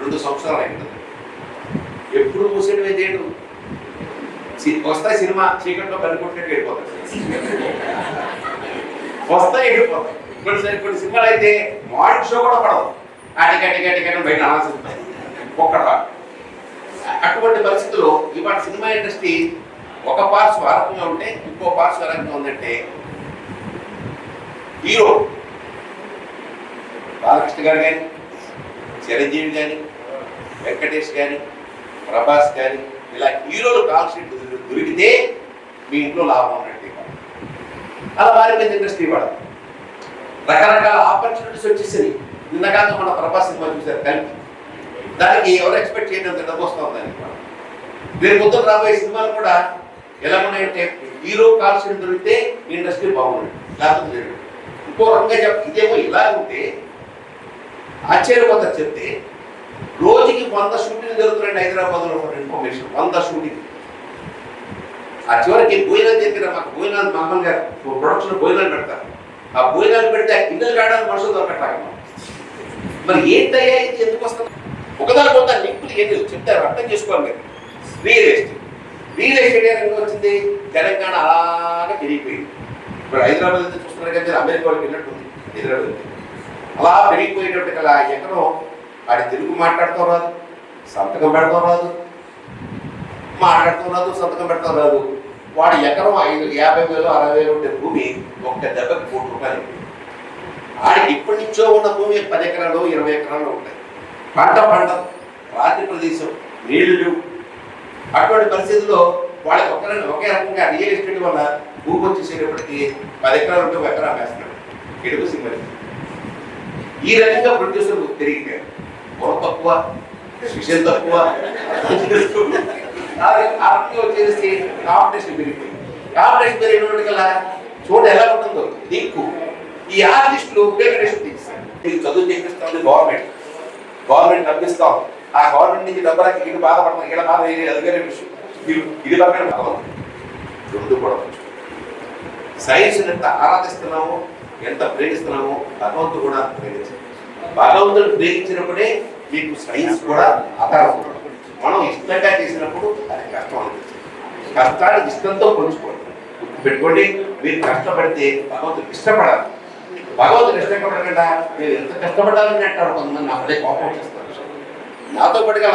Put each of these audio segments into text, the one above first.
రెండు సంవత్సరాలు అయింది. ఎప్పుడు మూసేయడమే చేయడం. వస్తా సినిమా చీకట్లో కనుక్కుంటే వెళ్ళిపోతాయి. వస్తాయి వెళ్ళిపోతాయి. కొన్ని కొన్ని సినిమాలు అయితే మార్నింగ్ షో కూడా పడదు ఆ టికెట్ టికెట్ బయట అనాల్సి ఒక్కడ అటువంటి పరిస్థితుల్లో ఇవాళ సినిమా ఇండస్ట్రీ ఒక పార్శ్వ వారకంగా ఉంటే ఇంకో పార్శ్వ వారకంగా ఉందంటే హీరో బాలకృష్ణ గారు కానీ చిరంజీవి కానీ వెంకటేష్ కానీ ప్రభాస్ కానీ ఇలా హీరోలు కాల్ షీట్ దొరికితే మీ ఇంట్లో లాభం ఉన్నట్టు అలా మారిపోయింది ఇండస్ట్రీ వాడదు రకరకాల ఆపర్చునిటీస్ వచ్చేసింది నిన్నగాక మన ప్రభాస్ సినిమా చూశారు కలిపి. దానికి ఎవరు ఎక్స్పెక్ట్ చేయడంత డబ్బు వస్తుంది దానికి మీరు ముందు రాబోయే సినిమాలు కూడా ఎలా ఉన్నాయంటే హీరో కాల్ షీట్ దొరికితే ఇండస్ట్రీ బాగుంది లేకపోతే ఇంకో రకంగా చెప్ప ఇదేమో ఇలా ఉంటే ఆశ్చర్యపోతారు చెప్తే రోజుకి వంద షూటింగ్ జరుగుతున్నాయండి హైదరాబాద్లో ఇన్ఫర్మేషన్ వంద షూటింగ్ ఆ చివరికి భోజనాలు చెప్పిన మాకు భోజనాలు మామూలుగా ప్రొడక్షన్ భోజనాలు పెడతారు. ఆ భోజనాలు పెడితే ఇల్లు రావడానికి కావడానికి మనుషులు దొరకట్లేదు మరి ఏంటయ్యా ఇది ఎందుకు వస్తుంది ఒకదాని కొంత లింకులు ఏంటి? లేదు చెప్తారు అర్థం చేసుకోవాలి మీరు. రియల్ ఎస్టేట్ రియల్ ఎస్టేట్ ఏ వచ్చింది? తెలంగాణ అలాగే పెరిగిపోయింది. ఇప్పుడు హైదరాబాద్ చూస్తున్నారు కానీ అమెరికా వాళ్ళకి వెళ్ళినట్టుంది. హైదరాబాద్. అలా పెరిగిపోయేటట్టు కదా ఎక్కడో వాడి తెలుగు మాట్లాడుతూ రాదు సంతకం పెడతాం రాదు మాట్లాడుతూ రాదు సంతకం పెడతాం రాదు. వాడు ఎకరం ఐదు యాభై వేలు అరవై వేలు ఉండే భూమి ఒక్క దెబ్బకి కోటి రూపాయలు వాడికి ఇప్పటి నుంచో ఉన్న భూమి పది ఎకరాలు ఇరవై ఎకరాలు ఉంటాయి. పంట పంట రాత్రి ప్రదేశం నీళ్ళు అటువంటి పరిస్థితుల్లో వాళ్ళకి ఒక ఒకే రకంగా రియల్ ఎస్టేట్ వల్ల భూమి వచ్చేసేటప్పటికి పది ఎకరాలు ఉంటే ఒక ఎకరా వేస్తున్నాడు. ఇడుగు సింగల్ ఈ రకంగా ప్రొడ్యూసర్ పెరిగిపోయారు పొర తక్కువ విషయం తక్కువ. ఆ రకంగా వచ్చేసి కాంపిటీషన్ పెరిగిపోయింది. కాంపిటీషన్ పెరిగినటువంటి కల్లా చూడ ఎలా ఉంటుందో. దిక్కు ఈ ఆర్టిస్టులు ఉపయోగేషన్ తీస్తారు ఇది చదువు చేపిస్తుంది గవర్నమెంట్ గవర్నమెంట్ డబ్బిస్తాం ఆ గవర్నమెంట్ నుంచి డబ్బులకి వీళ్ళు బాధపడతాం వీళ్ళ బాధ ఇది అది వేరే విషయం. ఇది ఇది పక్కన రెండు కూడా సైన్స్ ఎంత ఆరాధిస్తున్నామో ఎంత ప్రేమిస్తున్నామో భగవంతుడు కూడా అంత ప్రేమించాడు. భగవంతుడు ప్రేమించినప్పుడే మీకు సైన్స్ కూడా ఆధారం మనం ఇష్టంగా చేసినప్పుడు అది కష్టం అనిపిస్తుంది. కష్టాన్ని ఇష్టంతో పంచుకోండి పెట్టుకోండి మీరు కష్టపడితే భగవంతుడు ఇష్టపడాలి. భగవంతుడు ఇష్టపడకుండా మీరు ఎంత కష్టపడాలని అంటారు కొంతమంది నాకు అదే కోపం వచ్చేస్తారు నాతో పాటుగా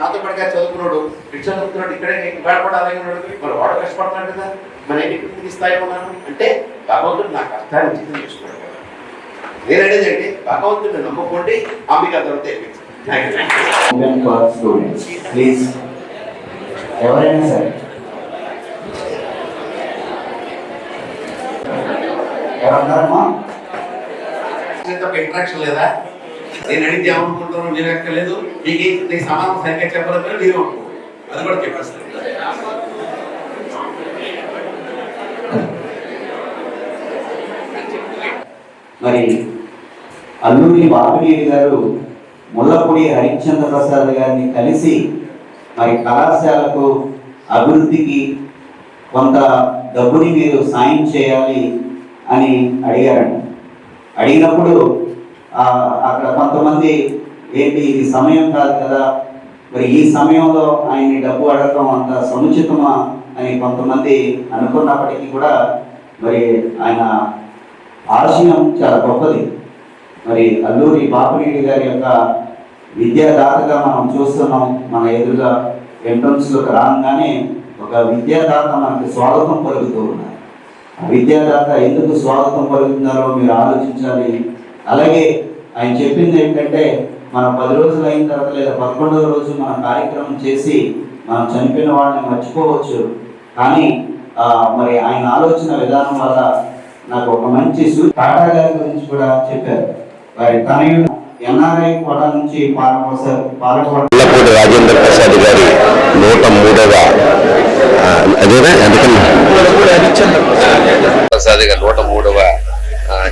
నాతో పాటుగా చదువుకున్నాడు రిక్షా చదువుకున్నాడు ఇక్కడే బయటపడాలని మరి వాడు కష్టపడుతున్నాడు కదా. మరి ఏంటి కిందికి స్థాయి ఉన్నాను అంటే భగవంతుడు నాకు అర్థాన్ని చిత్తం చేసుకోవడం కదా. నేననేది ఏంటి? భగవంతుడిని నమ్ముకోండి అంబికా దొరికితే ప్లీజ్ ఎవరైనా సరే ఎవరన్నారమ్మా ఇంట్రాక్షన్ లేదా? నేను అడిగితే ఏమనుకుంటున్నాను మీరు ఎక్కలేదు మీకు నీ నీకు సమాధానం సరిగ్గా చెప్పలేదు మీరు అది కూడా చెప్పేస్తాను మరి అల్లూరి బాపినేని గారు ముల్లపూడి హరిశ్చంద్ర ప్రసాద్ గారిని కలిసి మరి కళాశాలకు అభివృద్ధికి కొంత డబ్బుని మీరు సాయం చేయాలి అని అడిగారండి. అడిగినప్పుడు అక్కడ కొంతమంది ఏంటి ఇది సమయం కాదు కదా మరి ఈ సమయంలో ఆయన్ని డబ్బు అడగడం అంత సముచితమా అని కొంతమంది అనుకున్నప్పటికీ కూడా మరి ఆయన ఆశయం చాలా గొప్పది. మరి అల్లూరి బాపినేని గారి యొక్క విద్యాదాతగా మనం చూస్తున్నాం. మన ఎదురుగా ఎంట్రన్స్లోకి రాగానే ఒక విద్యాదాత మనకి స్వాగతం పలుకుతూ ఉన్నారు. ఆ విద్యాదాత ఎందుకు స్వాగతం పలుకుతున్నారో మీరు ఆలోచించాలి. అలాగే ఆయన చెప్పింది ఏంటంటే మనం పది రోజులు అయిన తర్వాత లేదా పదకొండవ రోజు మన కార్యక్రమం చేసి మనం చనిపోయిన వాళ్ళని మర్చిపోవచ్చు. కానీ మరి ఆయన ఆలోచన విధానం వల్ల నాకు ఒక మంచి టాటా గారి గురించి కూడా చెప్పారు. వారి తనయుడు ఎన్ఆర్ఐ కోట నుంచి ముల్లపూడి రాజేంద్ర ప్రసాద్ గారి నూట మూడవ అదేనా? ప్రసాద్ గారి నూట మూడవ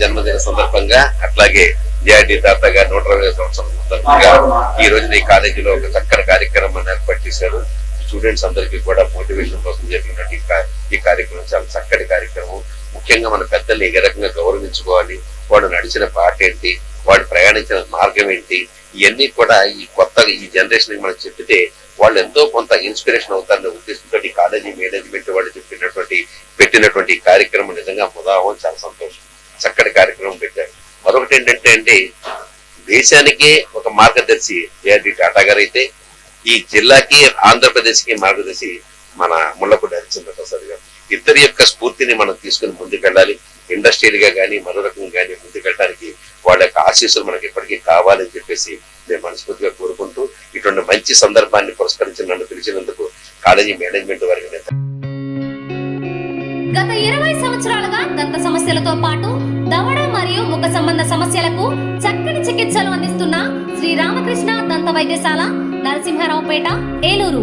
జన్మదిన సందర్భంగా అట్లాగే జేఆర్డి తాత గారి నూట ఇరవై సంవత్సరం సందర్భంగా ఈ రోజున ఈ కాలేజీలో ఒక చక్కని కార్యక్రమాన్ని ఏర్పాటు చేశారు. స్టూడెంట్స్ అందరికీ కూడా మోటివేషన్ కోసం జరిగినట్టు ఈ కార్యక్రమం చాలా చక్కటి కార్యక్రమం. ముఖ్యంగా మన పెద్దల్ని ఏ రకంగా గౌరవించుకోవాలి వాడు నడిచిన పాట ఏంటి వాడు ప్రయాణించిన మార్గం ఏంటి ఇవన్నీ కూడా ఈ కొత్త ఈ జనరేషన్కి మనం చెప్తే వాళ్ళు ఎంతో కొంత ఇన్స్పిరేషన్ అవుతారనే ఉద్దేశంతో కాలేజీ మేనేజ్మెంట్ వాళ్ళు చెప్పినటువంటి పెట్టినటువంటి కార్యక్రమం నిజంగా ముదావం చాలా సంతోషం. చక్కటి కార్యక్రమం పెట్టారు. మరొకటి ఏంటంటే అండి దేశానికే ఒక మార్గదర్శి జేఆర్డి టాటా గారు అయితే ఈ జిల్లాకి ఆంధ్రప్రదేశ్కి మార్గదర్శి మన ముళ్ళపూడి హరిచంద్ర ప్రసాద్ గారు. ఇద్దరి యొక్క స్ఫూర్తిని మనం తీసుకుని ముందుకెళ్ళాలి. ఇండస్ట్రియల్గా కానీ మరో రకంగా కానీ ముందుకెళ్ళడానికి వాళ్ళ యొక్క ఆశీస్సులు మనకి ఎప్పటికీ కావాలని చెప్పేసి నేను మనస్ఫూర్తిగా కోరుకుంటూ ఇటువంటి మంచి సందర్భాన్ని పురస్కరించి నన్ను పిలిచినందుకు కాలేజీ మేనేజ్మెంట్ వారికి నేను గత ఇరవై సంవత్సరాలుగా దంత సమస్యలతో పాటు దవడ మరియు ముఖ సంబంధ సమస్యలకు చక్కని చికిత్సలు అందిస్తున్న శ్రీ రామకృష్ణ దంత వైద్యశాల నరసింహారావుపేట ఏలూరు.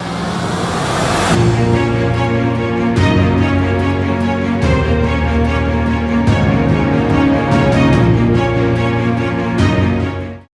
Thank you.